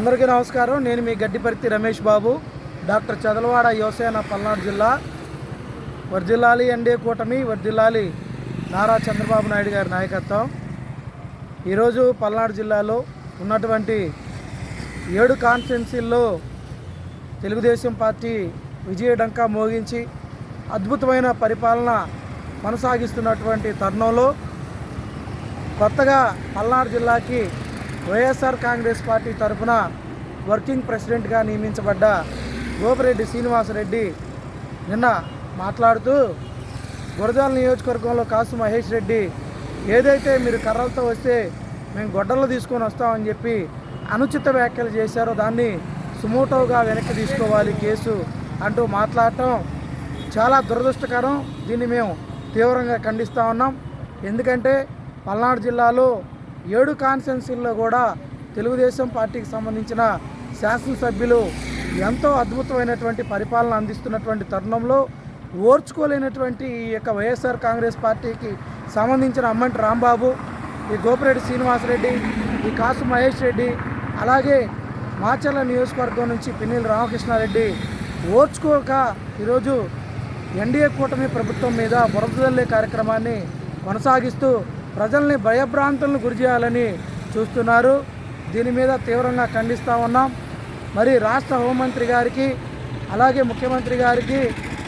అందరికీ నమస్కారం. నేను మీ గడ్డిపర్తి రమేష్ బాబు డాక్టర్ చదలవాడ యువసేన పల్నాడు జిల్లా. వర్జిల్లాలి ఎన్డీఏ కూటమి వర్జిల్లాలి నారా చంద్రబాబు నాయుడు గారి నాయకత్వం. ఈరోజు పల్నాడు జిల్లాలో ఉన్నటువంటి ఏడు కాన్స్టిట్యున్సీల్లో తెలుగుదేశం పార్టీ విజయడంకా మోగించి అద్భుతమైన పరిపాలన కొనసాగిస్తున్నటువంటి తరుణంలో కొత్తగా పల్నాడు జిల్లాకి వైఎస్ఆర్ కాంగ్రెస్ పార్టీ తరఫున వర్కింగ్ ప్రెసిడెంట్గా నియమించబడ్డ గోపిరెడ్డి శ్రీనివాసరెడ్డి నిన్న మాట్లాడుతూ గురజాల నియోజకవర్గంలో కాసు మహేష్ రెడ్డి ఏదైతే మీరు కర్రలతో వస్తే మేము గొడ్డలు తీసుకొని వస్తామని చెప్పి అనుచిత వ్యాఖ్యలు చేశారో దాన్ని సుమోటోగా వెనక్కి తీసుకోవాలి కేసు అంటూ మాట్లాడటం చాలా దురదృష్టకరం. దీన్ని మేము తీవ్రంగా ఖండిస్తూ ఉన్నాం. ఎందుకంటే పల్నాడు జిల్లాలో ఏడు కాన్స్టిట్యున్సీల్లో కూడా తెలుగుదేశం పార్టీకి సంబంధించిన శాసనసభ్యులు ఎంతో అద్భుతమైనటువంటి పరిపాలన అందిస్తున్నటువంటి తరుణంలో ఓర్చుకోలేనటువంటి ఈ యొక్క వైఎస్ఆర్ కాంగ్రెస్ పార్టీకి సంబంధించిన అమ్మంటి రాంబాబు ఈ గోపిరెడ్డి శ్రీనివాసరెడ్డి ఈ కాసు మహేష్ రెడ్డి అలాగే మాచర్ల నియోజకవర్గం నుంచి పిన్నెల రామకృష్ణారెడ్డి ఓర్చుకోక ఈరోజు ఎన్డీఏ కూటమి ప్రభుత్వం మీద బురదల్లే కార్యక్రమాన్ని కొనసాగిస్తూ ప్రజల్ని భయభ్రాంతులను గురి చేయాలని చూస్తున్నారు. దీని మీద తీవ్రంగా ఖండిస్తూ ఉన్నాం. మరి రాష్ట్ర హోంమంత్రి గారికి అలాగే ముఖ్యమంత్రి గారికి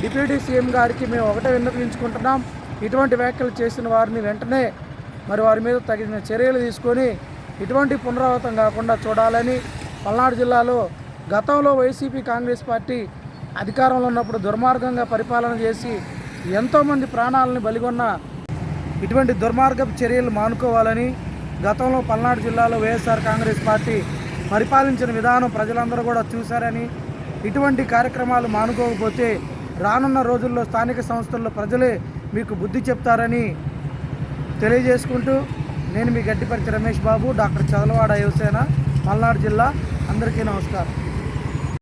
డిప్యూటీ సీఎం గారికి మేము ఒకటే విన్నపించుకుంటున్నాం ఇటువంటి వ్యాఖ్యలు చేసిన వారిని వెంటనే మరి వారి మీద తగిన చర్యలు తీసుకొని ఇటువంటి పునరావృతం కాకుండా చూడాలని పల్నాడు జిల్లాలో గతంలో వైసీపీ కాంగ్రెస్ పార్టీ అధికారంలో ఉన్నప్పుడు దుర్మార్గంగా పరిపాలన చేసి ఎంతోమంది ప్రాణాలను బలిగొన్న ఇటువంటి దుర్మార్గపు చర్యలు మానుకోవాలని గతంలో పల్నాడు జిల్లాలో వైఎస్ఆర్ కాంగ్రెస్ పార్టీ పరిపాలించిన విధానం ప్రజలందరూ కూడా చూశారని ఇటువంటి కార్యక్రమాలు మానుకోకపోతే రానున్న రోజుల్లో స్థానిక సంస్థల్లో ప్రజలే మీకు బుద్ధి చెప్తారని తెలియజేసుకుంటూ నేను మీ గడ్డిపరిచి రమేష్ బాబు డాక్టర్ చదలవాడ యువసేన పల్నాడు జిల్లా. అందరికీ నమస్కారం.